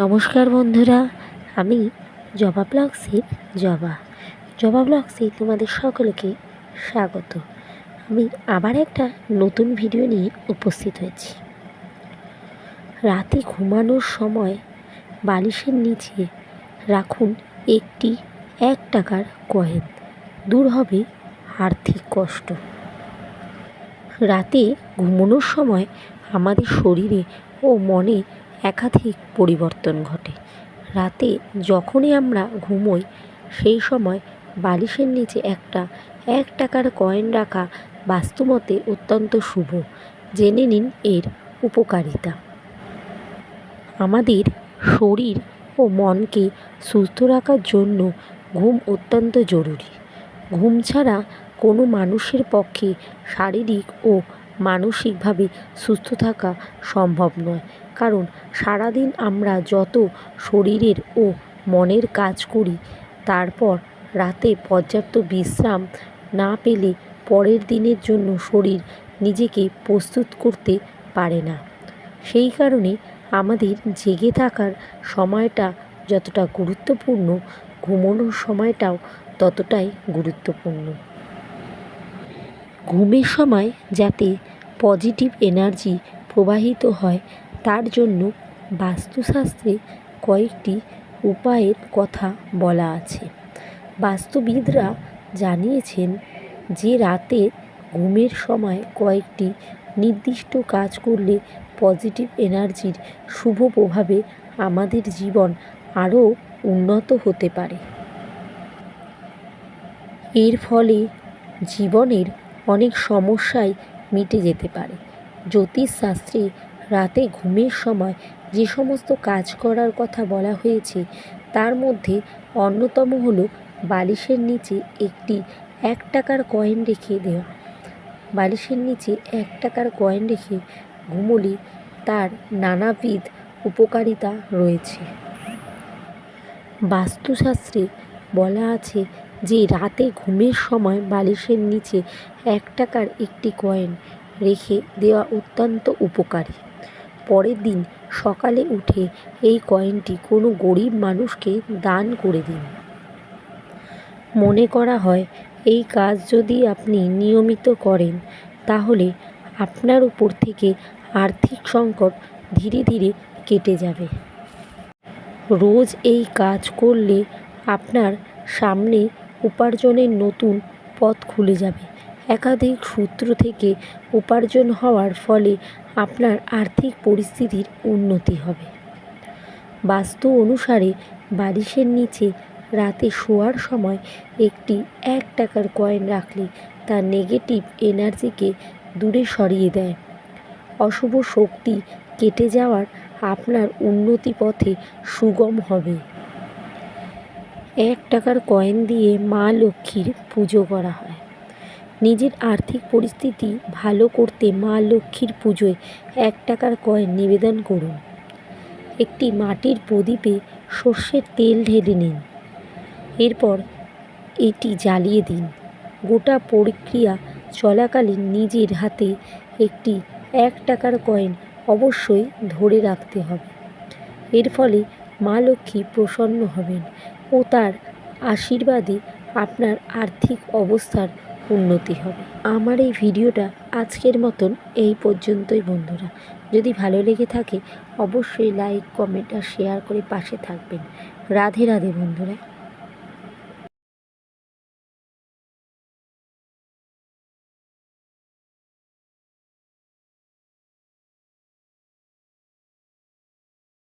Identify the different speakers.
Speaker 1: নমস্কার বন্ধুরা, আমি জবা ব্লগসের জবা। জবা ব্লগসে তোমাদের সকলকে স্বাগত। আমি আবার একটা নতুন ভিডিও নিয়ে উপস্থিত হয়েছি। রাতে ঘুমানোর সময় বালিশের নিচে রাখুন একটি এক টাকার কয়েন। দূর হবে আর্থিক কষ্ট। রাতে ঘুমানোর সময় আমাদের শরীরে ও মনে একাধিক পরিবর্তন ঘটে। রাতে যখনই আমরা ঘুমোই, সেই সময় বালিশের নিচে একটা এক টাকার কয়েন রাখা বাস্তুমতে অত্যন্ত শুভ। জেনে নিন এর উপকারিতা। আমাদের শরীর ও মনকে সুস্থ রাখার জন্য ঘুম অত্যন্ত জরুরি। ঘুম ছাড়া কোনো মানুষের পক্ষে শারীরিক ও মানসিকভাবে সুস্থ থাকা সম্ভব নয়। কারণ সারাদিন আমরা যত শরীরের ও মনের কাজ করি, তারপর রাতে পর্যাপ্ত বিশ্রাম না পেলে পরের দিনের জন্য শরীর নিজেকে প্রস্তুত করতে পারে না। সেই কারণে আমাদের জেগে থাকার সময়টা যতটা গুরুত্বপূর্ণ, ঘুমোনোর সময়টাও ততটাই গুরুত্বপূর্ণ। ঘুমের সময় যাতে পজিটিভ এনার্জি প্রবাহিত হয় তার জন্য বাস্তুশাস্ত্রে কয়েকটি উপায়ের কথা বলা আছে। বাস্তুবিদরা জানিয়েছেন যে রাতে ঘুমের সময় কয়েকটি নির্দিষ্ট কাজ করলে পজিটিভ এনার্জির শুভ প্রভাবে আমাদের জীবন আরও উন্নত হতে পারে। এর ফলে জীবনের অনেক সমস্যাই মিটে যেতে পারে। জ্যোতিষশাস্ত্রে রাতে ঘুমের সময় যে সমস্ত কাজ করার কথা বলা হয়েছে, তার মধ্যে অন্যতম হলো বালিশের নিচে একটি এক টাকার কয়েন রেখে দেওয়া। বালিশের নিচে এক টাকার কয়েন রেখে ঘুমোলে তার নানাবিধ উপকারিতা রয়েছে। বাস্তুশাস্ত্রে বলা আছে যে রাতে ঘুমের সময় বালিশের নিচে এক টাকার একটি কয়েন রেখে দেওয়া অত্যন্ত উপকারী। পরের দিন সকালে উঠে এই কয়েনটি কোনো গরিব মানুষকে দান করে দিন। মনে করা হয়, এই কাজ যদি আপনি নিয়মিত করেন, তাহলে আপনার উপর থেকে আর্থিক সংকট ধীরে ধীরে কেটে যাবে। রোজ এই কাজ করলে আপনার সামনে উপার্জনের নতুন পথ খুলে যাবে। একাধিক সূত্র থেকে উপার্জন হওয়ার ফলে আপনার আর্থিক পরিস্থিতির উন্নতি হবে। বাস্তু অনুসারে বালিশের নিচে রাতে শোয়ার সময় একটি এক টাকার কয়েন রাখলে তার নেগেটিভ এনার্জিকে দূরে সরিয়ে দেয়। অশুভ শক্তি কেটে যাওয়ার আপনার উন্নতি পথে সুগম হবে। এক টাকার কয়েন দিয়ে মা লক্ষ্মীর পুজো করা হয়। নিজের আর্থিক পরিস্থিতি ভালো করতে মা লক্ষ্মীর পুজোয় এক টাকার কয়েন নিবেদন করুন। একটি মাটির প্রদীপে সর্ষের তেল ঢেলে নিন। এরপর এটি জ্বালিয়ে দিন। গোটা প্রক্রিয়া চলাকালীন নিজের হাতে একটি এক টাকার কয়েন অবশ্যই ধরে রাখতে হবে। এর ফলে মা লক্ষ্মী প্রসন্ন হবেন ও তার আশীর্বাদে আপনার আর্থিক অবস্থার উন্নতি হবে। আমার এই ভিডিওটা আজকের মতন এই পর্যন্তই বন্ধুরা। যদি ভালো লেগে থাকে, অবশ্যই লাইক কমেন্ট আর শেয়ার করে পাশে থাকবেন। রাধে রাধে বন্ধুরা।